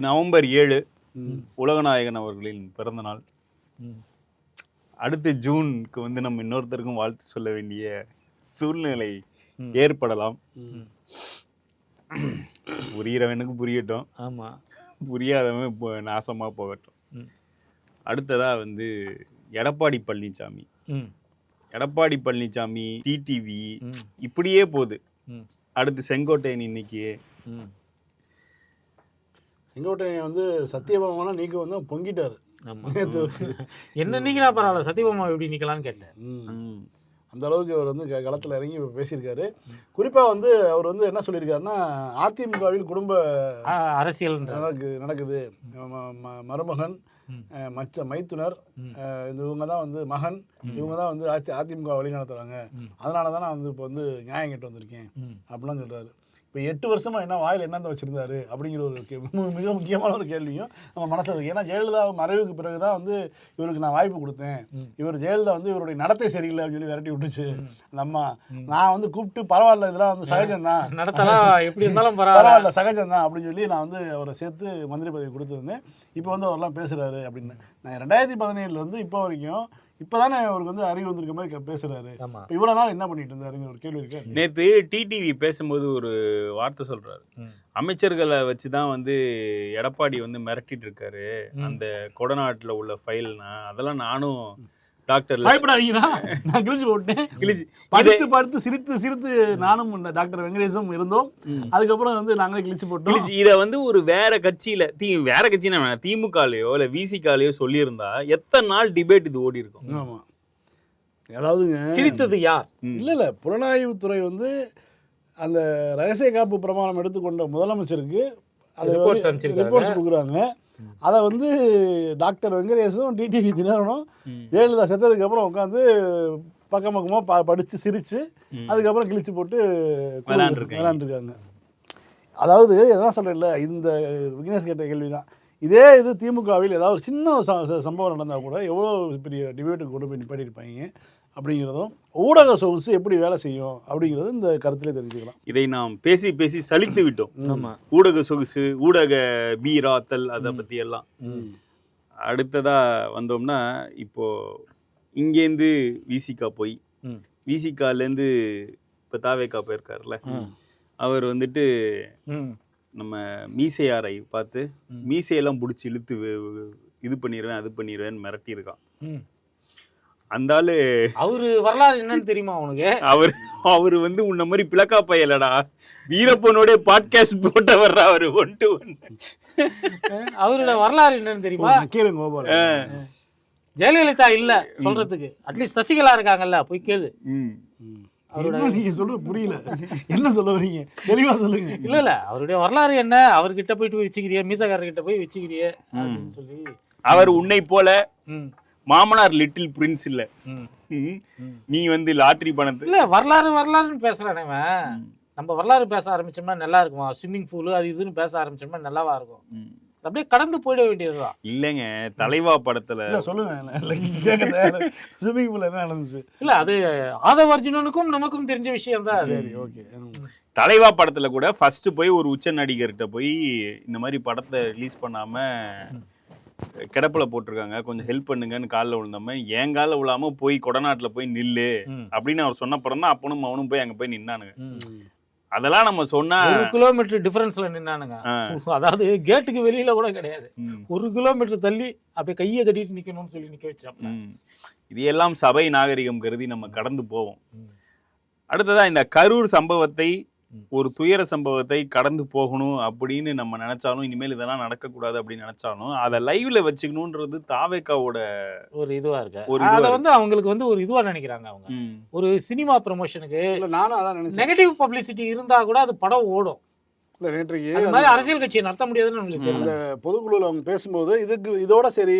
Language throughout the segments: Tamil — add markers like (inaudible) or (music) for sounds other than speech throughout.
நவம்பர் ஏழு உலகநாயகன் அவர்களின் பிறந்த நாள். அடுத்து ஜூனுக்கு வந்து நம்ம இன்னொருத்தருக்கும் வாழ்த்து சொல்ல வேண்டிய சூழ்நிலை. ஏற்படலாம் ம். புரியறவனுக்கு புரியட்டும் ஆமா புரியாதவன் இப்போ நாசமா போகட்டும் ம். அடுத்ததா வந்து எடப்பாடி பழனிசாமி எடப்பாடி பழனிசாமி டிடிவி. இப்படியே போகுது. அடுத்து செங்கோட்டையன் இன்னைக்கு செங்கோட்டையன் வந்து சத்தியபாமான நீக்க வந்து பொங்கிட்டாரு. (laughs) என்ன நீக்கினா பரவாயில்ல சத்தியபாமா எப்படி நிக்கலாம்னு கேட்டேன். அந்த அளவுக்கு அவர் வந்து க- களத்துல இறங்கி பேசியிருக்காரு. குறிப்பா வந்து அவர் வந்து என்ன சொல்லியிருக்காருன்னா அதிமுகவில் குடும்ப அ- அரசியல்ன்ற. நடக்கு நடக்குது. மருமகன் மச்ச மைத்துனர் இந்த இவங்க தான் வந்து மகன் இவங்க தான் வந்து அதி அதிமுக வழி நடத்துறாங்க. ம். அதனால தான் நான் வந்து இப்போ வந்து நியாயம் கேட்டு வந்திருக்கேன். அப்படிலாம் சொல்றாரு. இப்போ எட்டு வருஷமா என்ன வாயில் என்னந்த வச்சிருந்தாரு அப்படிங்கிற ஒரு மிக முக்கியமான ஒரு கேள்வியும் நம்ம மனசுல இருக்கு. ஏன்னா ஜெயலலிதா மறைவுக்கு பிறகு தான் வந்து இவருக்கு நான் வாய்ப்பு கொடுத்தேன். இவர் ஜெயலலிதா வந்து இவருடைய நடத்தை சரியில்லை அப்படின்னு சொல்லி விரட்டி விட்டுச்சு. ம். அந்த அம்மா ம். நான் வந்து கூப்பிட்டு பரவாயில்ல இதெல்லாம் வந்து சகஜம்தான் (laughs) நடத்தலாம் எப்படி இருந்தாலும் பரவாயில்ல. பரவாயில்ல சகஜம்தான் அப்படின்னு சொல்லி நான் வந்து அவரை சேர்த்து மந்திரி பதவி கொடுத்துருந்தேன். இப்போ வந்து அவர்லாம் பேசுறாரு அப்படின்னு. நான் ரெண்டாயிரத்தி பதினேழுல இருந்து இப்போ வரைக்கும் இப்போதானே அவருக்கு வந்து அறிவு வந்திருக்க மாதிரி பேசுறாரு. ஆமா. இப்போ இவ்வளோ நாள் என்ன பண்ணிட்டு இருந்தாருங்கிற ஒரு கேள்வி இருக்கு. நேத்து டிடிவி பேசும்போது ஒரு வார்த்தை சொல்றாரு. அமைச்சர்களை வச்சு தான் வந்து எடப்பாடி வந்து மிரட்டிட்டு இருக்காரு. அந்த கொடநாட்டுல உள்ள ஃபைல்னா அதெல்லாம் நானும் டாக்டர் பயப்படாதீங்கன்னா நான் கிழிச்சு போட்டேன். (laughs) கிழிச்சு படுத்து படுத்து சிரித்து சிரித்து நானும் டாக்டர் வெங்கடேஷும் இருந்தோம். அதுக்கப்புறம் வந்து நாங்களே கிழிச்சு போட்டோம். கிழிச்சு இத வந்து ஒரு வேற கட்சியில தீ வேற கட்சினா வேணாம் திமுகலயோ இல்ல விசிகாலயோ சொல்லியிருந்தா எத்தனை நாள் டிபேட் இது ஓடி இருக்கும்? ஆமா. அதாவதுங்க கிழித்தது யார். இல்ல இல்ல. புலனாய்வுத்துறை வந்து அந்த ரகசிய காப்பு பிரமாணம் எடுத்துக்கொண்ட முதலமைச்சருக்கு அது. ரிப்போர்ட்ஸ் கொடுக்குறாங்க. அதை வந்து டாக்டர் வெங்கடேஷும் டிடிவி தினகரனும். ஜெயலலிதா செத்ததுக்கு அப்புறம் உட்காந்து பக்கம் பக்கமாக ப படித்து சிரித்து. அதுக்கப்புறம் கிழிச்சு போட்டு. விளாண்டுருக்காங்க அதாவது எதான் சொல்கிறேன்ல இந்த விக்னேஷ் கேட்ட கேள்வி தான் இதே இது திமுகவில் ஏதாவது ஒரு சின்ன சம்பவம் நடந்தால் கூட எவ்வளோ பெரிய டிபேட்டுக்கு கொண்டு போய் நிப்பாட்டியிருப்பாங்க அப்படிங்கிறதும் ஊடக சொகுசு எப்படி வேலை செய்யும் அப்படிங்கிறது இந்த கருத்திலே தெரிஞ்சுக்கலாம் இதை நாம் பேசி பேசி சலித்து விட்டோம் ஆமா ஊடக சொகுசு ஊடக பீராத்தல் அதை பத்தி எல்லாம் ம். அடுத்ததா வந்தோம்னா இப்போ இங்கேருந்து விசிகா போய் ம். விசிகாலேருந்து இப்போ தாவேக்கா போயிருக்காருல்ல. அவர் வந்துட்டு ம். நம்ம மீசையாரை பார்த்து. மீசையெல்லாம் பிடிச்சி இழுத்து இது பண்ணிடுவேன் அது பண்ணிடுவேன்னு மிரட்டியிருக்கான் ம். அந்த ஆளு அவரு வரலாறு என்னன்னு தெரியுமா உனக்கு? அவர் அவர் வந்து உன்ன மாதிரி பிளக்கா பையலடா வீரப்பனோட பாட்காஸ்ட் போட்டவர்ரா அவர் ஒன் டு ஒன் அவரோட வரலாறு என்னன்னு தெரியுமா? நக்கீரன் கோபால் ஜெயலலிதா இல்ல சொல்றதுக்கு. அட்லீஸ்ட் சசிகலா இருக்காங்கல்ல போய் கேளு. ம். ம். என்ன நீங்க சொல்றது புரியல. என்ன சொல்ல வரீங்க? தெளிவா சொல்லுங்க. இல்ல இல்ல அவருடைய வரலாறு என்ன? அவர்கிட்ட போயிட்டு போய் வச்சுக்கிறிய மீசக்காரர்கிட்ட போய் வச்சுக்கிறிய அப்படின்னு சொல்லி. அவர் உன்னை போல ம், மாமனார் லிட்டில் பிரின்ஸ் இல்ல. நீ வந்து லாட்டரி பணத்தை இல்ல வரலாறு வரலாறுன்னு பேசுறானே நம்ம வரலாறு பேச ஆரம்பிச்சோம்னா நல்லா இருக்குமா? ஸ்விம்மிங் பூல் அது இதுன்னு பேச ஆரம்பிச்சோம்னா நல்லாவா இருக்கும். அப்படியே கடந்து போயிட வேண்டியதுதான். இல்லைங்க தலைவா படத்துல இல்ல சொல்லுங்க. ஸ்விம்மிங் பூல் என்ன நடந்துச்சு? இல்ல அது ஆதவ அர்ஜுனனுக்கும் நமக்கும் தெரிஞ்ச விஷயம் தான் அது. சரி ஓகே தலைவா படத்துல கூட ஃபர்ஸ்ட் போய் ஒரு உச்ச நடிகர்கிட்ட போய் இந்த மாதிரி படத்தை ரிலீஸ் பண்ணாம கிடப்புல போட்டிருக்காங்க கொஞ்சம் ஹெல்ப் பண்ணுங்கன்னு காலில் விழுந்தாம என் காலில் விழாம போய் கொடநாட்டுல போய் நில்லு அப்படின்னு அவர் சொன்னப்புறம் தான் அப்பனும் அவனும் போய் அங்க போய் நின்னானுங்க. அதெல்லாம் நம்ம சொன்னா ஒரு கிலோமீட்டர் டிஃபரன்ஸ்ல நின்னானுங்க அதாவது கேட்டுக்கு வெளியில கூட கிடையாது ஒரு கிலோமீட்டர் தள்ளி அப்படியே கையை கட்டிட்டு நிக்கணும்னு சொல்லி நிக்க வச்சாப்ல ம். இது எல்லாம் சபை நாகரிகம் கருதி நம்ம கடந்து போவோம். அடுத்ததா இந்த கரூர் சம்பவத்தை. ஒரு துயர சம்பவத்தை கடந்து போகணும் அப்படின்னு நம்ம நினைச்சாலும் இனிமேல் இதெல்லாம் நடக்கக்கூடாது அப்படின்னு நினைச்சாலும் அதை லைவ்ல வச்சுக்கணுன்றது தாவேக்காவோட ஒரு இதுவா இருக்கு. ஒரு அத. வந்து அவங்களுக்கு வந்து ஒரு இதுவா நினைக்கிறாங்க அவங்க. ஒரு சினிமா ப்ரமோஷனுக்கு இல்ல நானும் அதான் நினைச்சேன். நெகட்டிவ் பப்ளிசிட்டி இருந்தா கூட அது படம் ஓடும். இல்ல நேற்றைக்கு அந்த மாதிரி அரசியல் கட்சியை நடத்த முடியாதுன்னு ம். தெரியல பொதுக்குழுல அவங்க பேசும்போது இதுக்கு இதோட சரி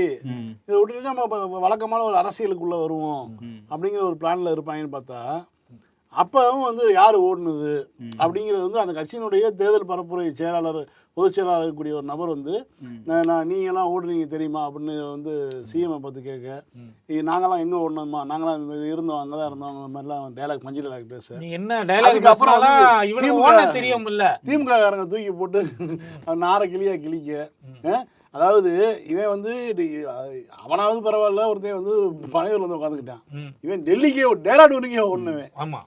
இதை விட்டுட்டு நம்ம வழக்கமான ஒரு அரசியலுக்குள்ள வருவோம். அப்படிங்கிற ஒரு பிளான்ல இருப்பாங்கன்னு பார்த்தா அப்பவும் வந்து யார் ஓடுனது. அப்படிங்கிறது வந்து அந்த கட்சியினுடைய தேர்தல் பரப்புரை செயலாளர் பொதுச் செயலாளர் இருக்கக்கூடிய ஒரு நபர் வந்து. நான் நீங்களாம் ஓடுனீங்க தெரியுமா அப்படின்னு வந்து சிஎம் பார்த்து கேட்க ம். "ஏய், நாங்களாம் எங்கே ஓடணுமா நாங்களாம் இந்த இருந்தோம் அங்கே தான் இருந்தோம் அந்த மாதிரிலாம் டைலாக் மஞ்சள் டைலாக் பேச என்ன டைலாக் ஓட தெரியும் இல்ல திமுக காரங்க தூக்கி போட்டு நார கிளியா கிளிக்க ஆ? அதாவது இவன் வந்து அவனாவது பரவாயில்ல ஒருத்தன் வந்து பனையூர்ல வந்து உட்காந்துக்கிட்டான். இவன் டெல்லிக்கே டேராடூனுக்கே ஒண்ணுவன் ஆமா.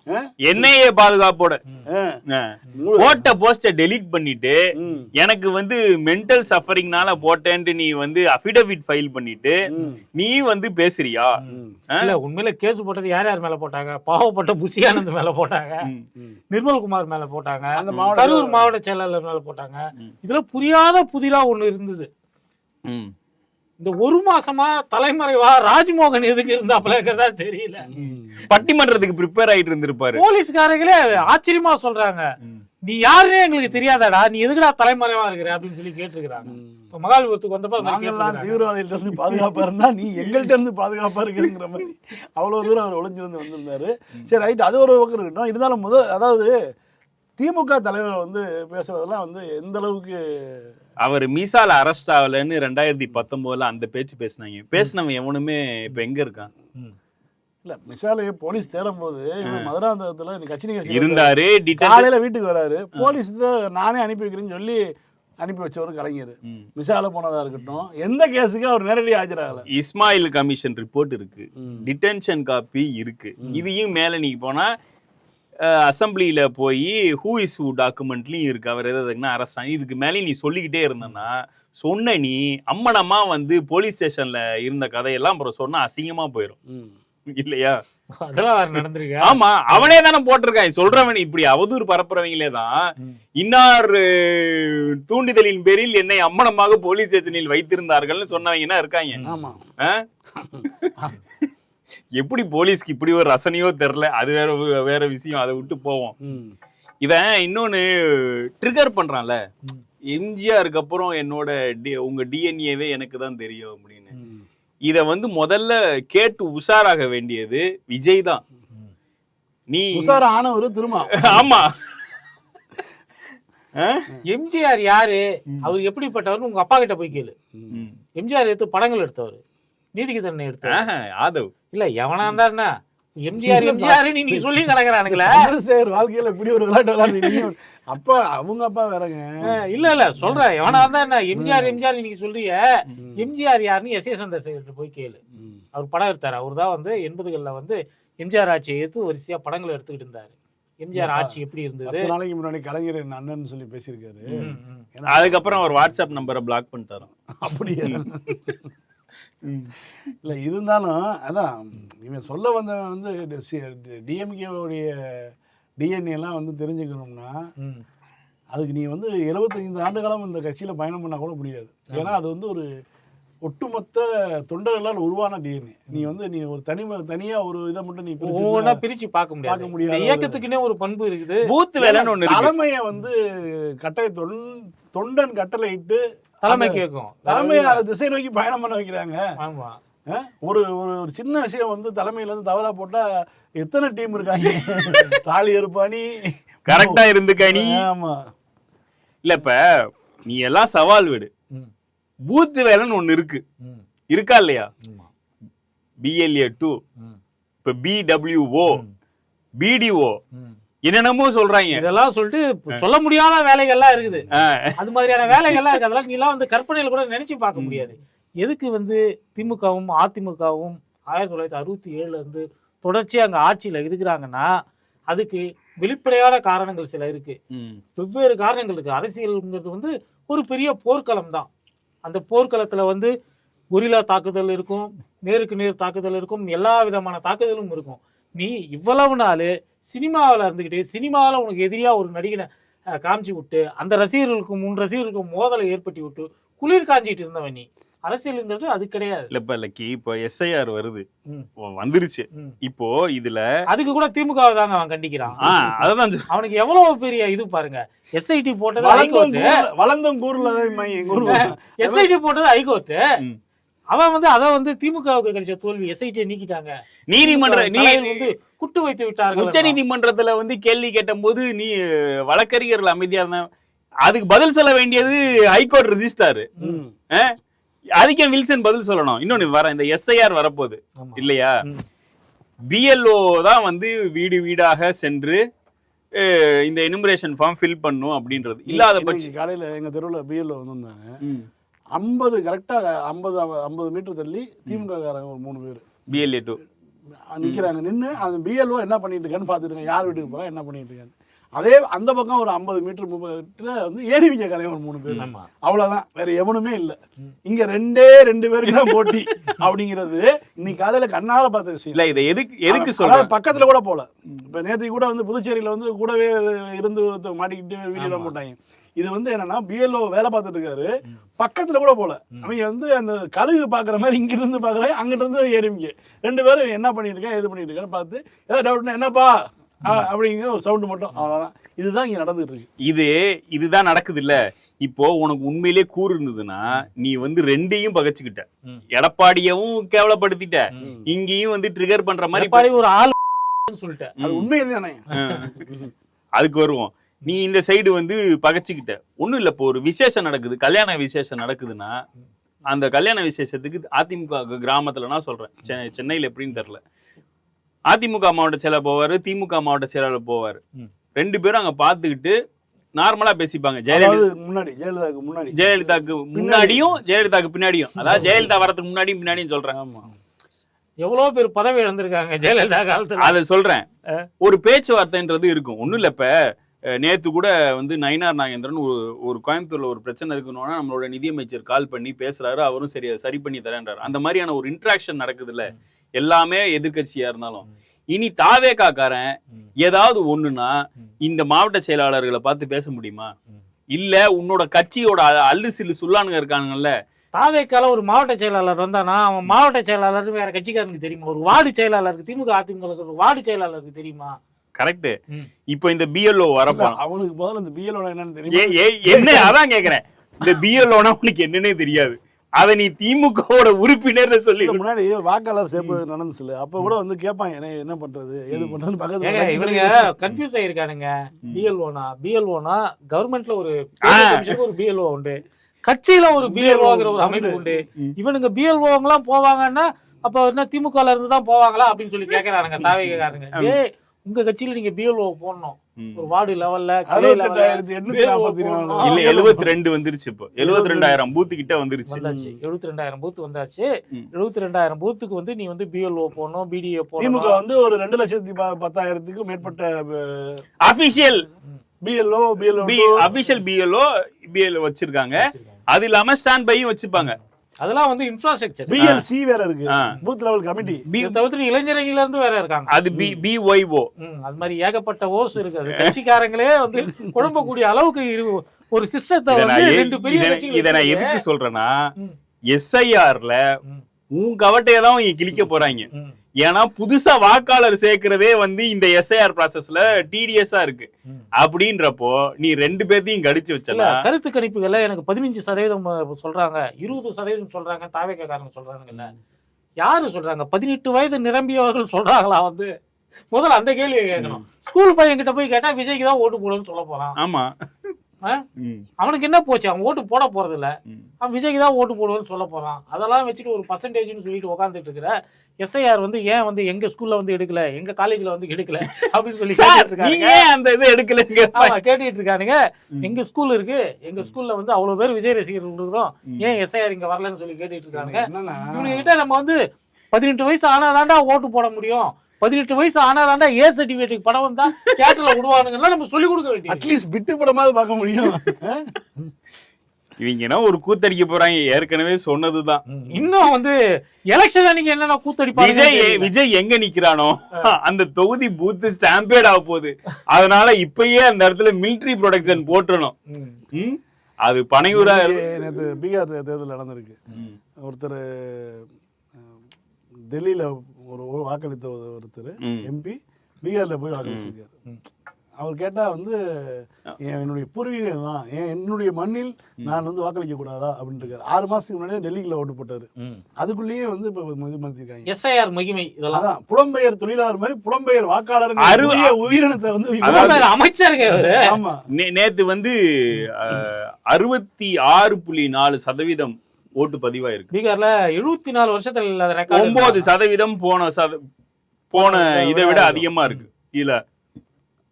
என்னையே பாதுகாப்போட. போட்ட போஸ்ட டெலீட் பண்ணிட்டு. எனக்கு வந்து மென்டல் சஃபரிங்னால போட்டேன்ட்டு நீ வந்து அஃபிடவிட் ஃபைல் பண்ணிட்டு. நீ வந்து பேசுறியா. இல்ல உண்மையில கேஸ் போட்டது யார் யார் மேல போட்டாங்க? பாவப்பட்ட புசியானந்த் மேல போட்டாங்க. நிர்மல்குமார் மேல போட்டாங்க? கரூர் மாவட்ட செயலாளர் மேல போட்டாங்க. இதுல புரியாத புதிரா ஒண்ணு இருந்தது. இந்த ஒரு மாசமா தலைமறைவா ராஜ்மோகன் எதுக்கு இருந்தாப்ல இருக்கிறதா தெரியல. பட்டிமன்றத்துக்கு ப்ரிப்பேர் ஆயிட்டு இருந்திருப்பாரு. போலீஸ்காரங்களே ஆச்சரியமா சொல்றாங்க. நீ யாருன்னே எங்களுக்கு தெரியாதாடா நீ எதுக்குடா தலைமறைவா இருக்கிற அப்படின்னு சொல்லி கேட்டிருக்கிறாங்க. இப்ப மகாலிபுரத்துக்கு வந்தப்ப நாங்கெல்லாம். தீவிரவாதிகிட்ட இருந்து பாதுகாப்பா இருந்தா நீ எங்கள்கிட்ட இருந்து பாதுகாப்பா இருக்குங்கிற மாதிரி. அவ்வளவு தூரம் அவர் ஒளிஞ்சிருந்து வந்திருந்தாரு. சரி ரைட் அது ஒரு பக்கம் இருக்கட்டும். இருந்தாலும் முதல் அதாவது திமுக தலைவர் வந்து பேசுறதெல்லாம் வந்து எந்த அளவுக்கு அவர் மீசால அரெஸ்ட் ஆகலன்னு ரெண்டாயிரத்தி பத்தொன்பதுல அந்த பேச்சு பேசினாங்க. பேசினவன் எவனுமே இப்ப எங்க இருக்கான். இல்ல மிசாலையை போலீஸ் தேடும் போது மதுராந்தகத்துல கட்சி இருந்தாரு காலையில வீட்டுக்கு வராரு. போலீஸ் நானே அனுப்பி வைக்கிறேன்னு சொல்லி அனுப்பி வச்சவர் கலைஞர். மிசால போனதா இருக்கட்டும் எந்த கேஸுக்கு அவர் நேரடி ஆஜராகல? இஸ்மாயில் கமிஷன் ரிப்போர்ட் இருக்கு. டிடென்ஷன் காப்பி இருக்கு. இதையும் மேல நீங்க போனா அசம்பிளியில போய் ஹூ இஸ் ஹூ டாக்குமெண்ட்லயும் இருக்கு. அவர் அரெஸ்ட் ஆகி இதுக்கு மேலே நீ சொல்லிக்கிட்டே இருந்தனா சொன்ன நீ அம்மனமா வந்து போலீஸ் ஸ்டேஷன்ல இருந்த கதையெல்லாம் அப்புறம் சொன்னா அசிங்கமா போயிடும். இல்லையா? அதெல்லாம் வேற நடந்திருக்கு? ஆமா அவனே தானே போட்டிருக்கான். சொல்றவன் இப்படி அவதூறு பரப்புறவங்களே தான். இன்னார் தூண்டுதலின் பேரில் என்னை அம்மனமாக போலீஸ் ஸ்டேஷனில் வைத்திருந்தார்கள்னு சொன்னவங்கன்னா இருக்காங்க? (laughs) எப்படி போலீஸ்க்கு இப்படி ஒரு ரசனையோ தெரியல அது வேற வேற விஷயம் அதை விட்டு போவோம். இவன் இன்னொன்னு ட்ரிகர் பண்றான்ல. எம்ஜிஆருக்கு அப்புறம் என்னோட டி- உங்க டிஎன்ஏவே எனக்கு தான் தெரியும் அப்படின்னு. இத வந்து முதல்ல கேட்டு உஷாராக வேண்டியது விஜய் தான். நீ உஷாரா ஆனவர் திரும்ப ஆமா? எம்ஜிஆர் யாரு? அவர் எப்படிப்பட்டவர் உங்க அப்பா கிட்ட போய் கேளு. எம்ஜிஆர் எடுத்து படங்கள் எடுத்தவர். நீதிக்கு தண்டனை எடுத்தவர் ஆஹா, ஆதவ். இல்ல எவனா இருந்தாருன்னா எம்ஜிஆர் எம்ஜிஆர் நீங்க சொல்லி கிடக்குறானுங்களே சந்திரசேகர் வாழ்க்கையில இப்படி ஒரு விளையாட்டு விளையாடுறீங்க அப்பா அவங்க அப்பா வேறங்க. இல்ல இல்ல சொல்றேன் எவனா இருந்தா என்ன? எம்ஜிஆர் எம்ஜிஆர் நீங்க சொல்றிய? எம்ஜிஆர் யாருன்னு எஸ் ஏ சந்திரசேகர் போய் கேளு. அவர் படம் எடுத்தாரு. அவர் தான் வந்து எண்பதுகளில் வந்து எம்ஜிஆர் ஆட்சியை எடுத்து வரிசையா படங்கள் எடுத்துக்கிட்டு இருந்தாரு. எம்ஜிஆர் ஆட்சி எப்படி இருந்தது? நாளைக்கு முன்னாடி கலைஞர் என் அண்ணன் சொல்லி பேசியிருக்காரு. அதுக்கப்புறம் அவர் வாட்ஸ்அப் நம்பரை பிளாக் பண்ணிட்டாராம். அப்படியே? (laughs) இல்ல இருந்தாலும் அதான் இவன் சொல்ல வந்தவன் வந்து டிஎம்கேவுடைய டிஎன்ஏ எல்லாம் வந்து தெரிஞ்சுக்கணும்னா. அதுக்கு நீ வந்து 75 ஆண்டு காலம் இந்த கட்சியில பயணம் பண்ணா கூட முடியாது. ஏன்னா அது வந்து ஒரு ஒட்டுமொத்த தொண்டர்களால் உருவான டிஎன்ஏ நீ வந்து நீ ஒரு தனி தனியா ஒரு இதை மட்டும் நீ பிரிச்சு ஒவ்வொன்றா பிரிச்சு பார்க்க முடியாது. பார்க்க முடியாத. இந்த இயக்கத்துக்குன்னே ஒரு பண்பு இருக்குது. பூத் வேலைன்னு இருக்கு. தலைமையை வந்து கட்டளை தொண் தொண்டன் கட்டளை தலைமை கேட்கும் தலைமையை அதை திசை நோக்கி பயணம் பண்ண வைக்கிறாங்க. ஆமா? ஒரு ஒரு ஒரு சின்ன விஷயம் வந்து தலைமையில இருந்து தவறா போட்டா எத்தனை டீம் இருக்காங்க? (laughs) தாலி இருப்பானி கரெக்டா இருந்துக்க நீ. ஆமா. இல்ல இப்ப நீ எல்லாம் சவால் விடு. பூத் வேலைன்னு ஒண்ணு இருக்கு. இருக்கா இல்லையா? ஆமா. பிஎல்ஏ டூ இப்ப பிடபிள்யூஓ பிடிஓ. என்னென்னமோ சொல்றாங்க. இதெல்லாம் சொல்லிட்டு சொல்ல முடியாத வேலைகள்லாம் இருக்குது. அது மாதிரியான வேலைகள்லாம் இருக்கு அதெல்லாம் நீலாம் வந்து கற்பனையில கூட நினைச்சு பார்க்க முடியாது. எதுக்கு வந்து திமுகவும் அதிமுகவும் ஆயிரத்தி தொள்ளாயிரத்தி அறுபத்தி ஏழுல இருந்து தொடர்ச்சியா அங்க ஆட்சியில இருக்கிறாங்கன்னா அதுக்கு வெளிப்படையான காரணங்கள் சில இருக்கு. வெவ்வேறு காரணங்கள் இருக்கு. அரசியல்ங்கிறது வந்து ஒரு பெரிய போர்க்களம் தான். அந்த போர்க்களத்துல வந்து கொரில்லா தாக்குதல் இருக்கும் நேருக்கு நேர் தாக்குதல் இருக்கும் எல்லா விதமான தாக்குதலும் இருக்கும். நீ இவ்வளவு நாள் சினிமாவில் இருந்துக்கிட்டு சினிமாவில் உனக்கு எதிரியா ஒரு நடிகனை காமிச்சு விட்டு அந்த ரசிகர்களுக்கும் முன் ரசிகர்களுக்கும் மோதலை ஏற்படுத்தி விட்டு குளிர் காஞ்சிட்டு இருந்தவன் நீ. அரசியலுங்கிறது அது கிடையாது. இல்ல இப்ப லக்கி இப்போ எஸ்ஐஆர் வருது. வந்துருச்சு. இப்போ இதுல அதுக்கு கூட திமுகவை தாங்க அவன் கண்டிக்கிறான். சொ- அவனுக்கு எவ்வளவு பெரிய இது பாருங்க. எஸ்ஐடி போட்டது வளர்ந்தும் கூர்ல- வளர்ந்தும் ஊர் எஸ்ஐடி போட்டது ஹைகோர்ட். அவன் வந்து அதை வந்து திமுகவுக்கு கிடைச்ச தோல்வி எஸ்ஐடி நீக்கிட்டாங்க. நீதிமன்ற வந்து குட்டு வைத்து விட்டார்கள். உச்ச நீதிமன்றத்துல வந்து கேள்வி கேட்டபோது நீ வழக்கறிஞர்கள் அமைதியா இருந்த அதுக்கு பதில் சொல்ல வேண்டியது ஹைகோர்ட் ரெஜிஸ்டார் ம். அதுக்கே வில்சன் பதில் சொல்லணும். இன்னொன்னு வர இந்த எஸ்ஐஆர் வரப்போகுது. இல்லையா. பிஎல்ஓ தான் வந்து வீடு வீடாக சென்று இந்த எனுமரேஷன் ஃபார்ம் ஃபில் பண்ணும் அப்படின்றது. இல்லாத பட்சம் காலையில எங்க தெருவுல பிஎல்ஓ வந்திருந்தாங்க. ம். ஐம்பது கரெக்டா ஐம்பது ஐம்பது மீட்டர் தள்ளி திமுக காரங்க ஒரு மூணு பேர். பிஎல்ஏ டூ நிக்கிறாங்க. நின்று அந்த பிஎல்ஓ என்ன பண்ணிட்டு இருக்கான்னு பார்த்துட்டு இருக்காங்க யார் வீட்டுக்கு போறா என்ன பண்ணிட்டு இருக்காங்க அதே அந்த பக்கம் ஒரு ஐம்பது மீட்டர் மீட்டர்ல வந்து ஏடிவிஜே காரங்க ஒரு மூணு பேர். ஆமா. அவ்வளவுதான். வேற எவனுமே இல்ல. இங்க ரெண்டே ரெண்டு பேருக்கு தான் போட்டி அப்படிங்கிறது இன்னைக்கு காலையில கண்ணால பார்த்த விஷயம். இல்ல இதை எதுக்கு எதுக்கு சொல்றேன்? பக்கத்துல கூட போல. இப்ப நேத்து கூட வந்து புதுச்சேரியில வந்து கூடவே இருந்து மாட்டிக்கிட்டு வீடியோ ஆமா. போட்டாங்க. இது வந்து என்னன்னா பிஎல்ஓ வேலை பார்த்துட்டு இருக்காரு. பக்கத்துல கூட போல. அவங்க வந்து அந்த கழுகு பாக்குற மாதிரி இங்கிட்டு இருந்து பாக்குறாங்க அங்கிட்டு இருந்து ஏடிமிக்கு ரெண்டு பேரும் என்ன பண்ணிட்டு இருக்கா எது பண்ணிட்டு இருக்கான்னு பார்த்து ஏதாவது டவுட்னா என்னப்பா? அப்படிங்கிற ஒரு சவுண்ட் மட்டும். அவ்வளவுதான். இதுதான் இங்க நடந்துட்டு இருக்கு. இது இதுதான் நடக்குது இல்ல இப்போ உனக்கு உண்மையிலே கூறு இருந்ததுன்னா நீ வந்து ரெண்டையும் பகச்சுக்கிட்ட. எடப்பாடியவும் கேவலப்படுத்திட்ட. இங்கேயும் வந்து ட்ரிகர் பண்ற மாதிரி ஒரு ஆள் சொல்லிட்டேன் அது. உண்மை தானே அதுக்கு வருவோம். நீ இந்த சைடு வந்து பகச்சுக்கிட்ட. ஒண்ணும் இல்ல இப்போ ஒரு விசேஷம் நடக்குது. கல்யாண விசேஷம் நடக்குதுன்னா அந்த கல்யாண விசேஷத்துக்கு அதிமுக கிராமத்துல நான் சொல்றேன். சென்னை- சென்னையில எப்படின்னு தெரியல. அதிமுக மாவட்ட செயலர் போவாரு திமுக மாவட்ட செயலாளர் போவாரு. ரெண்டு பேரும் அங்க பாத்துக்கிட்டு நார்மலா பேசிப்பாங்க. ஜெயலலிதா முன்னாடி ஜெயலலிதாவுக்கு முன்னாடி. ஜெயலலிதாக்கு முன்னாடியும் ஜெயலலிதாக்கு பின்னாடியும். அதாவது ஜெயலலிதா வரதுக்கு முன்னாடியும் பின்னாடியும் சொல்றேன். ஆமா. எவ்வளவு பேர் பதவி இழந்திருக்காங்க ஜெயலலிதா காலத்துல. அதை சொல்றேன். ஒரு பேச்சுவார்த்தைன்றது இருக்கும். ஒண்ணும் இல்ல இப்ப நேற்று நேத்து கூட வந்து நயினார் நாகேந்திரன் ஒரு ஒரு கோயம்புத்தூர்ல ஒரு பிரச்சனை இருக்கணும்னா நம்மளோட நிதியமைச்சர் கால் பண்ணி பேசுறாரு அவரும் சரி சரி பண்ணி தரேன்றாரு. அந்த மாதிரியான ஒரு இன்ட்ராக்ஷன் நடக்குதுல்ல. எல்லாமே எதிர்கட்சியாக இருந்தாலும். இனி தாவேகாக்காரன் ஏதாவது ஒண்ணுன்னா இந்த மாவட்ட செயலாளர்களை பார்த்து பேச முடியுமா? இல்ல உன்னோட கட்சியோட அல்லு சில்லு சுல்லானுங்க இருக்காங்கல்ல. தாவேக்கால ஒரு மாவட்ட செயலாளர் வந்தானா அவன் மாவட்ட செயலாளர் வேற கட்சிக்காரனுக்கு தெரியுமா? ஒரு வார்டு செயலாளருக்கு திமுக அதிமுக ஒரு வார்டு செயலாளருக்கு தெரியுமா? கரெக்ட். இப்போ இந்த பிஎல்ஓ வரப்பான் அவனுக்கு முதல்ல இந்த பிஎல்ஓ என்னன்னு தெரியுமா? என்ன? அதான் கேக்குறேன். இந்த பிஎல்ஓனா உனக்கு என்னன்னே தெரியாது. அத நீ திமுகவோட உறுப்பினர் சொல்லி முன்னாடி வாக்காளர் சேர்ப்பு நடந்துச்சுல அப்ப கூட வந்து கேட்பாங்க என்ன என்ன பண்றது? ஏது பண்றது பக்கத்துல இவனுங்க கன்ஃபியூஸ் ஆயிருக்கானுங்க. பிஎல்ஓனா பிஎல்ஓனா கவர்மெண்ட்ல ஒரு ஒரு பிஎல்ஓ உண்டு. கட்சியில ஒரு பிஎல்ஓங்கிற ஒரு அமைப்பு உண்டு. இவனுங்க பிஎல்ஓங்கெல்லாம் போவாங்கன்னா அப்ப என்ன திமுகல இருந்து தான் போவாங்களா அப்படின்னு சொல்லி கேக்குறானுங்க தாவேகாரங்க ஏய் உங்க கட்சியில நீங்க பிஎல்ஓ போடணும். ஒரு வார்டு லெவல்ல. இல்ல எழுபத்தி ரெண்டு வந்துருச்சு இப்போ. எழுபத்தி ரெண்டாயிரம் பூத்து கிட்ட வந்துருச்சு. வந்தாச்சு. எழுபத்தி ரெண்டாயிரம் பூத் வந்தாச்சு. எழுபத்தி ரெண்டாயிரம் பூத்துக்கு வந்து நீ வந்து பிஎல்ஓ போடணும் பிடிஓ திமுக போடணும். வந்து ஒரு ரெண்டு லட்சத்தி ப- பத்தாயிரத்துக்கும் மேற்பட்ட official BLO BLO official BLO BLO வச்சிருக்காங்க. அது இல்லாம ஸ்டாண்ட் பையும் வச்சுப்பாங்க. அதெல்லாம் வந்து இன்ஃப்ராஸ்ட்ரக்சர் பிஎல்சி வேற இருக்கு. பூத் லெவல் கமிட்டி பி- தவிர்த்து இளைஞரணில இருந்து வேற இருக்காங்க. அது பி பிஒய்ஓ ம், அது மாதிரி ஏகப்பட்ட ஓஸ் இருக்கு. அது கட்சிக்காரங்களே வந்து குழம்பக்கூடிய அளவுக்கு ஒரு சிஸ்டத்தை வந்து ரெண்டு பெரிய இத- நான். எதுக்கு சொல்றேன்னா. எஸ்ஐஆர்ல. உன் கவட்டையை தான் இங்க கிழிக்க போறாங்க. ஏன்னா புதுசா வாக்காளர் சேர்க்கிறதே வந்து இந்த எஸ்ஐஆர் ப்ராசஸ்ல டிடிஎஸ்ஆ இருக்கு. அப்படின்றப்போ நீ ரெண்டு பேர்த்தையும் கடிச்சு வச்சல கருத்து கணிப்புகள்ல எனக்கு பதினஞ்சு சதவீதம் சொல்றாங்க. இருபது சதவீதம் சொல்றாங்க தாவேக்காரங்க சொல்றாங்கல்ல யாரு சொல்றாங்க? பதினெட்டு வயது நிரம்பியவர்கள் சொல்றாங்களா வந்து? முதல்ல அந்த கேள்வியை கேட்கணும். ஸ்கூல் பையன் கிட்ட போய் கேட்டா விஜய்க்கு தான் ஓட்டு போடுன்னு சொல்ல போறான். ஆமா. அவனுக்கு என்ன போச்சு? அவன் ஓட்டு போட போறது இல்ல. அவன் விஜய்க்கு தான் ஓட்டு போடுவேன்னு சொல்ல போறான். அதெல்லாம் வச்சுட்டு ஒரு பர்சன்டேஜ்னு சொல்லிட்டு உட்காந்துட்டு இருக்கிற எஸ்ஐஆர் வந்து ஏன் வந்து எங்க ஸ்கூல்ல வந்து எடுக்கல? எங்க காலேஜ்ல வந்து எடுக்கல? அப்படின்னு சொல்லி இருக்காங்க ஏன் அந்த இது எடுக்கலங்க? ஆமா கேட்டுட்டு இருக்கானுங்க. எங்க ஸ்கூல் இருக்கு. எங்க ஸ்கூல்ல வந்து அவ்வளவு பேர் விஜய் ரசிகர்கள் இருக்கிறோம். ஏன் எஸ்ஐஆர் இங்க வரலன்னு சொல்லி கேட்டுட்டு இருக்கானுங்க. இவனுங்க கிட்ட நம்ம வந்து பதினெட்டு வயசு ஆனாதாண்டா ஓட்டு போட முடியும். பதினெட்டு வயசு ஆனாதாண்டா ஏ சர்டிபிகேட்டுக்கு படம் வந்தா தியேட்டர்ல விடுவானுங்கன்னா நம்ம சொல்லி கொடுக்க வேண்டியது அட்லீஸ்ட் பிட்டு படமாவது பார்க்க முடியும். இவங்க என்ன ஒரு கூத்தடிக்க போறாங்க? ஏற்கனவே சொன்னதுதான். இன்னும் வந்து எலெக்ஷன் அன்னைக்கு என்னென்ன கூத்தடிப்பாங்க விஜய் விஜய் எங்க நிக்கிறானோ? அந்த தொகுதி பூத்து ஸ்டாம்பேட் ஆக போகுது. அதனால இப்பயே அந்த இடத்துல மிலிட்டரி ப்ரொடக்ஷன் போட்டுறணும்? அது பனையூரா நேற்று பீகார் தேர்தல் நடந்திருக்கு. ஒருத்தர் டெல்லியில ஒரு வாக்களித்த ஒரு- ஒருத்தர். எம்பி பீகார்ல போய் வாக்களிச்சிருக்காரு. அவர் கேட்டா வந்து என் என்னுடைய பூர்வீகம் தான் என் என்னுடைய மண்ணில் நான் வந்து வாக்களிக்க கூடாதா? அப்படின்னு இருக்காரு. ஆறு மாசத்துக்கு முன்னாடியே டெல்லிக்குள்ள ஓட்டு போட்டாரு. அதுக்குள்ளேயே வந்து இப்ப இது மாத்திருக்காங்க எஸ்ஐஆர் மகிமை இதெல்லாம். அதான் புலம்பெயர் தொழிலாளர் மாதிரி புலம்பெயர் வாக்காளர் அரு- உயிரினத்தை வந்து அமைச்சருங்க இவரு. ஆமா. நே- நேத்து வந்து அறுபத்தி ஆறு புள்ளி நாலு சதவீதம் ஓட்டு பதிவாயிருக்கு. பீகார்ல எழுபத்தி நாலு வருஷத்துல இல்லாத ரெக்கார்டு ஒன்பது சதவீதம் போன சத போன இதை விட அதிகமா இருக்கு. இதுல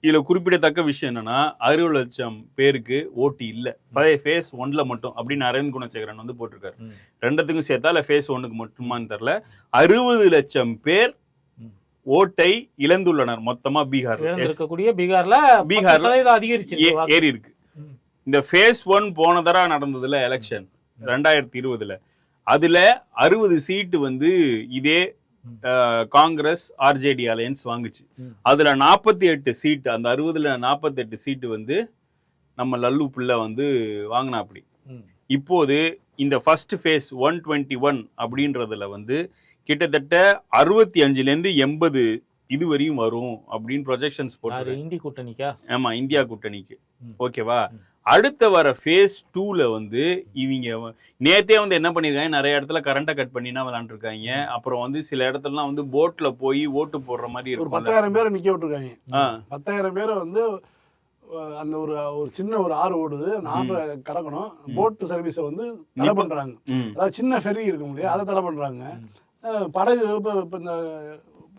இதுல குறிப்பிடத்தக்க விஷயம் என்னன்னா அறுபது லட்சம் பேருக்கு ஓட்டு இல்ல. ஃபேஸ் ஒன்ல மட்டும் அப்படின்னு அரவிந்த் குணசேகரன் வந்து போட்டிருக்காரு. ரெண்டுத்துக்கும் சேர்த்தா இல்ல ஃபேஸ் ஒன்னுக்கு மட்டுமான்னு தெரியல. அறுபது லட்சம் பேர். ஓட்டை இழந்துள்ளனர் மொத்தமா பீகார் இருக்கக்கூடிய பீகார்ல பீகார்ல அதிகரிச்சு ஏறி இருக்கு. இந்த ஃபேஸ் ஒன் போன தடவை நடந்ததுல எலெக்ஷன் ரெண்டாயிரத்தி இருபதுல அதுல அறுபது சீட்டு வந்து இதே காங்கிரஸ் ஆர்ஜேடி அலையன்ஸ் வாங்குச்சு. அதுல நாற்பத்தி எட்டு சீட்டு அந்த அறுபதுல நாற்பத்தி எட்டு சீட்டு வந்து நம்ம லல்லு பிள்ளை வந்து வாங்கினா அப்படி. இப்போது இந்த first phase one twenty one அப்படின்றதுல வந்து கிட்டத்தட்ட அறுபத்தி அஞ்சுலேருந்து எண்பது இது வரையும் வரும் அப்படின்னு ப்ரொஜெக்ஷன்ஸ் யாரு போட்டு இந்தி கூட்டணிக்கா ஆமா இந்தியா கூட்டணிக்கு. ஓகேவா. அடுத்த வர ஃபேஸ் டூல வந்து இவங்க நேத்தே வந்து என்ன பண்ணிருக்காங்க? நிறைய இடத்துல கரண்ட்டை கட் பண்ணினா விளாண்டுருக்காங்க அப்புறம் வந்து சில இடத்துலலாம் வந்து போட்ல போய் ஓட்டு போடுற மாதிரி ஒரு இருக்கும் பத்தாயிரம் பேரை நிக்க விட்டுருக்காங்க. பத்தாயிரம் பேரை வந்து அந்த ஒரு ஒரு சின்ன ஒரு ஆறு ஓடுது. அந்த ஆற்றை கடக்கணும். போட் சர்வீஸை வந்து தடை ம். அதாவது சின்ன ஃபெரி இருக்கும் இல்லையா? அதை தடை. அஹ், படகு இப்போ இப்போ இந்த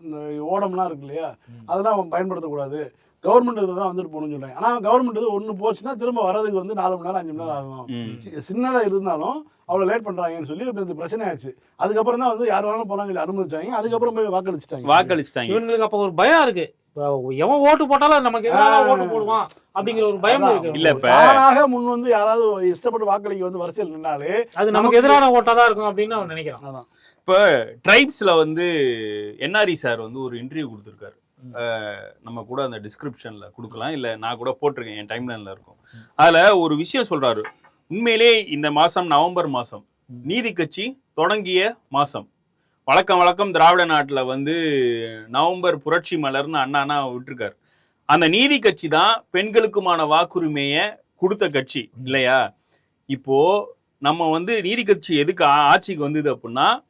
இந்த ஓடம்லாம் இருக்கு இல்லையா. அதெல்லாம் பயன்படுத்தக்கூடாது. கவர்மெண்ட் தான் வந்துட்டு போகணும்னு சொல்றாங்க. ஆனா கவர்மெண்ட் இது ஒன்று போச்சுன்னா திரும்ப வரதுக்கு வந்து நாலு மணி நேரம் அஞ்சு மணி நேரம் ஆகும். ம். சி- சின்னதா இருந்தாலும் அவ்வளோ லேட் பண்றாங்கன்னு சொல்லி இப்போ இந்த பிரச்சனை ஆச்சு அதுக்கப்புறம் தான் வந்து யார் வேணாலும் போனாங்க இல்லை அனுமதிச்சாங்க. அதுக்கப்புறம் போய் வாக்களிச்சிட்டாங்க. வாக்களிச்சிட்டாங்க. இவங்களுக்கு அப்ப ஒரு பயம் இருக்கு. எவன் ஓட்டு போட்டாலும் நமக்கு. ஓட்டு போடுவான் அப்படிங்கிற ஒரு பயம் இல்ல, இப்ப- தானாக முன் வந்து யாராவது இஷ்டப்பட்டு வாக்களிக்க வந்து வரிசையில் நின்னாலே அது நமக்கு எதிரான ஓட்டா தான் இருக்கும் அப்படின்னு அவன் நினைக்கிறான். இப்போ ட்ரைப்ஸ்ல வந்து என்ஆர்இ சார் வந்து ஒரு இன்டர்வியூ கொடுத்துருக்காரு. நம்ம கூட அந்த டிஸ்கிரிப்ஷன்ல கொடுக்கலாம். இல்ல நான் கூட போட்டிருக்கேன். என் டைம்லைன்ல இருக்கும். அதுல ஒரு விஷயம் சொல்றாரு. உண்மையிலே இந்த மாசம் நவம்பர் மாசம். ம். நீதி கட்சி தொடங்கிய மாசம். வழக்கம் வழக்கம் திராவிட நாட்டுல வந்து நவம்பர் புரட்சி மலர்னு அண்ணானா விட்டுருக்காரு. அந்த நீதி கட்சி தான் பெண்களுக்குமான வாக்குரிமைய கொடுத்த கட்சி. இல்லையா? இப்போ நம்ம வந்து நீதி கட்சி எதுக்கு ஆட்சிக்கு வந்தது அப்படின்னா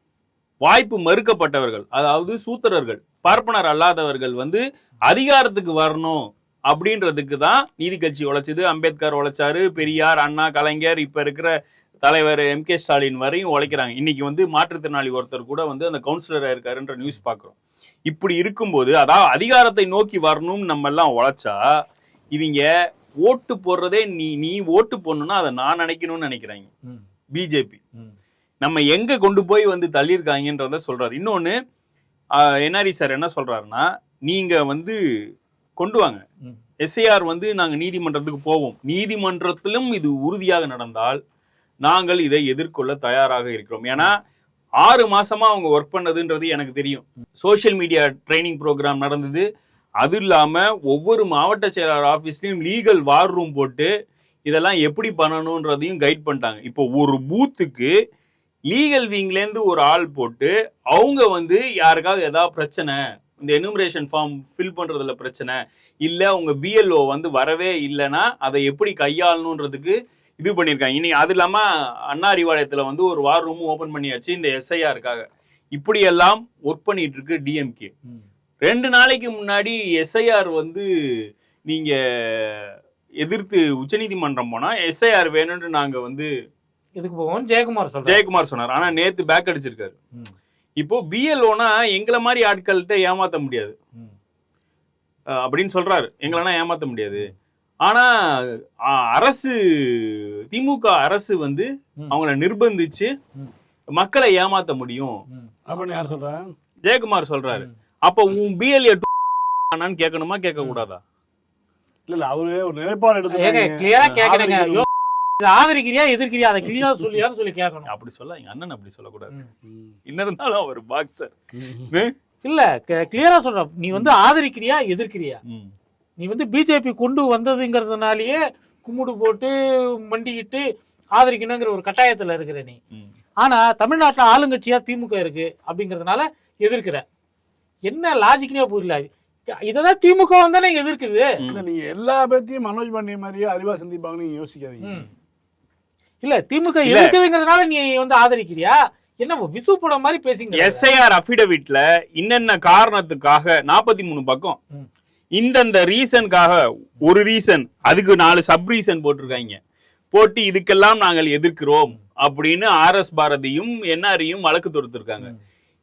வாய்ப்பு மறுக்கப்பட்டவர்கள் அதாவது சூத்திரர்கள் பார்ப்பனர் அல்லாதவர்கள் வந்து அதிகாரத்துக்கு வரணும் அப்படின்றதுக்கு தான் நீதி கட்சி உழைச்சது. அம்பேத்கர் உழைச்சாரு பெரியார் அண்ணா கலைஞர் இப்ப இருக்கிற தலைவர் எம் கே ஸ்டாலின் வரையும் உழைக்கிறாங்க. இன்னைக்கு வந்து மாற்றுத்திறனாளி ஒருத்தர் கூட வந்து அந்த கவுன்சிலரா இருக்காருன்ற நியூஸ் பார்க்குறோம். இப்படி இருக்கும்போது அதாவது அதிகாரத்தை நோக்கி வரணும்னு நம்ம எல்லாம் உழைச்சா இவங்க ஓட்டு போடுறதே நீ நீ ஓட்டு போடணும்னா அதை நான் நினைக்கணும்னு நினைக்கிறாங்க. பிஜேபி. நம்ம எங்க கொண்டு போய் வந்து தள்ளியிருக்காங்கன்றத சொல்றாரு. இன்னொன்னு என்ஆர்இ சார் என்ன சொல்றாருன்னா நீங்க வந்து கொண்டு வாங்க. எஸ்ஐஆர் வந்து நாங்க நீதிமன்றத்துக்கு போவோம். நீதிமன்றத்திலும் இது உறுதியாக நடந்தால் நாங்கள் இதை எதிர்கொள்ள தயாராக இருக்கிறோம். ஏன்னா ஆறு மாசமா அவங்க ஒர்க் பண்ணதுன்றது எனக்கு தெரியும். சோஷியல் மீடியா ட்ரைனிங் ப்ரோக்ராம் நடந்தது. அது இல்லாம ஒவ்வொரு மாவட்ட செயலாளர் ஆஃபீஸ்லயும் லீகல் வார் ரூம் போட்டு இதெல்லாம் எப்படி பண்ணணுன்றதையும் கைட் பண்ணிட்டாங்க. இப்போ ஒரு பூத்துக்கு லீகல் விங்லேருந்து ஒரு ஆள் போட்டு அவங்க வந்து யாருக்காவது ஏதாவது பிரச்சனை இந்த எனுமரேஷன் ஃபார்ம் ஃபில் பண்றதுல பிரச்சனை இல்ல உங்க பிஎல்ஓ வந்து வரவே இல்லைன்னா அதை எப்படி கையாளணுன்றதுக்கு இது பண்ணியிருக்காங்க. இனி அது இல்லாம அண்ணா அறிவாலயத்துல வந்து ஒரு வார் ரூமும் ஓபன் பண்ணியாச்சு இந்த எஸ்ஐஆருக்காக இப்படியெல்லாம் ஒர்க் பண்ணிட்டு இருக்கு டிஎம்கே. ரெண்டு நாளைக்கு முன்னாடி எஸ்ஐஆர் வந்து நீங்க எதிர்த்து உச்சநீதிமன்றம் போனா எஸ்ஐஆர் வேணும்னு நாங்க வந்து இதுக்கு போவோம் ஜெயக்குமார் சொல்றேன் ஜெயக்குமார் சொன்னார். ஆனா நேத்து பேக் அடிச்சிருக்காரு. இப்போ பிஎல்ஓனா எங்களை மாதிரி ஆட்கள்கிட்ட ஏமாத்த முடியாது. அப்படின்னு சொல்றாரு. எங்களனா ஏமாத்த முடியாது. ஆனா அரசு திமுக அரசு வந்து. அவங்கள நிர்பந்திச்சு. மக்களை ஏமாத்த முடியும். அப்படின்னு யார் ஜெயக்குமார் சொல்றாரு. அப்ப உன் பிஎல்ஏ கேட்கணுமா கேட்க கூடாதா? இல்ல இல்ல அவரு ஒரு நிலைப்பாடு எடுத்து கிளியரா கேக்குறேங்க ஆதரிக்கிறியா எதிர்க்கிறியா? அதை கிளியரா சொல்லியான்னு சொல்லி கேட்கணும். அப்படி சொல்ல எங்க அண்ணன் அப்படி சொல்லக்கூடாது. என்ன இருந்தாலும் அவர் பாக்ஸர் இல்ல கிளியரா சொல்ற நீ வந்து ஆதரிக்கிறியா எதிர்க்கிறியா? நீ வந்து பிஜேபி கொண்டு வந்ததுங்கிறதுனாலயே கும்பிடு போட்டு மண்டிக்கிட்டு ஆதரிக்கணுங்கிற ஒரு கட்டாயத்துல இருக்கிற நீ. ஆனா தமிழ்நாட்டுல ஆளுங்கட்சியா திமுக இருக்கு அப்படிங்கறதுனால எதிர்க்கிற. என்ன லாஜிக்னே புரியல. இததான் திமுக தானே எதிர்க்குது. இல்ல நீங்க எல்லா பேர்த்தையும் மனோஜ் பாண்டிய மாதிரியே அறிவா சந்திப்பாங்கன்னு யோசிக்காதீங்க. இல்ல திமுக இல்ல. எதிர்க்குதுங்கிறதுனால நீ வந்து ஆதரிக்கிறியா என்ன விசு படம் மாதிரி பேசிங்க எஸ்ஐஆர் அஃபிடவிட்ல இன்னென்ன காரணத்துக்காக நாற்பத்தி மூணு பக்கம். இந்தந்த ரீசனுக்காக ஒரு ரீசன் அதுக்கு நாலு சப் ரீசன் போட்டிருக்காங்க போட்டு இதுக்கெல்லாம் நாங்கள் எதிர்க்கிறோம் அப்படின்னு ஆர் எஸ் பாரதியும் என்ஆரையும் வழக்கு தொடுத்திருக்காங்க.